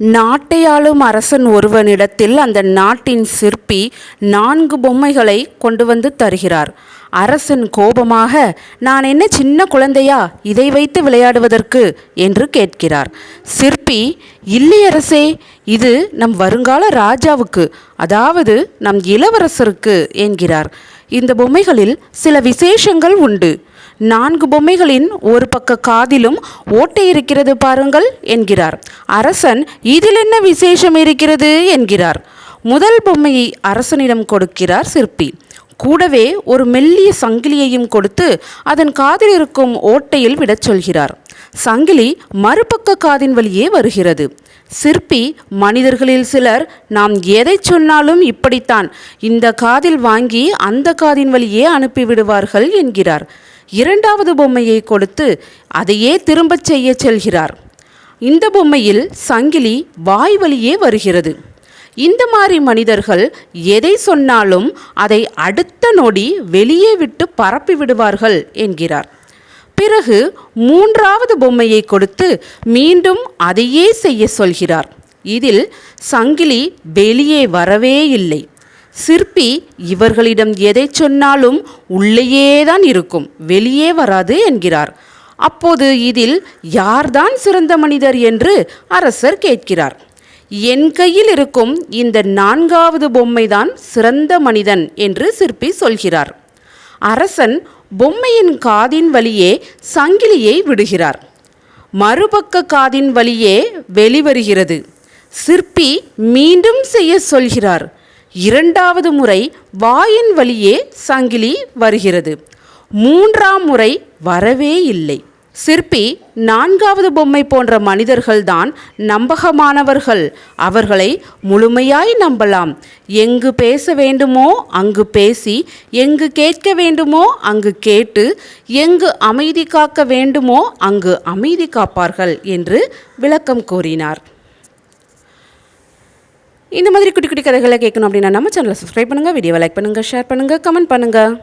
நாட்டையாளும் அரசன் ஒருவனிடத்தில் அந்த நாட்டின் சிற்பி நான்கு பொம்மைகளை கொண்டு வந்து தருகிறார். அரசன் கோபமாக நான் என்ன சின்ன குழந்தையா இதை வைத்து விளையாடுவதற்கு? என்று கேட்கிறார். சிற்பி இல்லையரசே இது நம் வருங்கால ராஜாவுக்கு அதாவது நம் இளவரசருக்கு என்கிறார். இந்த பொம்மைகளில் சில விசேஷங்கள் உண்டு. நான்கு பொம்மைகளின் ஒரு பக்க காதிலும் ஓட்டை இருக்கிறது பாருங்கள் என்கிறார். அரசன் இதில் என்ன விசேஷம் இருக்கிறது? என்கிறார். முதல் பொம்மையை அரசனிடம் கொடுக்கிறார் சிற்பி. கூடவே ஒரு மெல்லிய சங்கிலியையும் கொடுத்து அதன் காதில் இருக்கும் ஓட்டையில் விடச் சொல்கிறார். சங்கிலி மறுபக்க காதின் வழியே வருகிறது. சிற்பி மனிதர்களில் சிலர் நாம் எதை சொன்னாலும் இப்படித்தான். இந்த காதில் வாங்கி அந்த காதின் வழியே அனுப்பிவிடுவார்கள் என்கிறார். இரண்டாவது பொம்மையை கொடுத்து அதையே திரும்பச் செய்ய செல்கிறார். இந்த பொம்மையில் சங்கிலி வாய் வழியே வருகிறது. இந்த மாதிரி மனிதர்கள் எதை சொன்னாலும் அதை அடுத்த நொடி வெளியே விட்டு பரப்பி விடுவார்கள் என்கிறார். பிறகு மூன்றாவது பொம்மையை கொடுத்து மீண்டும் அதையே செய்ய சொல்கிறார். இதில் சங்கிலி வெளியே வரவே இல்லை. சிற்பி இவர்களிடம் எதை சொன்னாலும் உள்ளேயே தான் இருக்கும் வெளியே வராது என்கிறார். அப்போது இதில் யார்தான் சிறந்த மனிதர்? என்று அரசர் கேட்கிறார். என் கையில் இருக்கும் இந்த நான்காவது பொம்மைதான் சிறந்த மனிதன் என்று சிற்பி சொல்கிறார். அரசன் பொம்மையின் காதின் வழியே சங்கிலியை விடுகிறார். மறுபக்க காதின் வழியே வெளிவருகிறது. சிற்பி மீண்டும் செய்ய சொல்கிறார். இரண்டாவது முறை வாயின் வழியே சங்கிலி வருகிறது. மூன்றாம் முறை வரவே இல்லை. சிற்பி நான்காவது பொம்மை போன்ற மனிதர்கள்தான் நம்பகமானவர்கள். அவர்களை முழுமையாய் நம்பலாம். எங்கு பேச வேண்டுமோ அங்கு பேசி எங்கு கேட்க வேண்டுமோ அங்கு கேட்டு எங்கு அமைதி காக்க வேண்டுமோ அங்கு அமைதி காப்பார்கள் என்று விளக்கம் கூறினார். இந்த மாதிரி குட்டி குட்டி கதைகளை கேட்கணும் அப்படின்னா நம்ம சேனலை சப்ஸ்கிரைப் பண்ணுங்கள் வீடியோவை லைக் பண்ணுங்கள் ஷேர் பண்ணுங்கள் கமெண்ட் பண்ணுங்கள்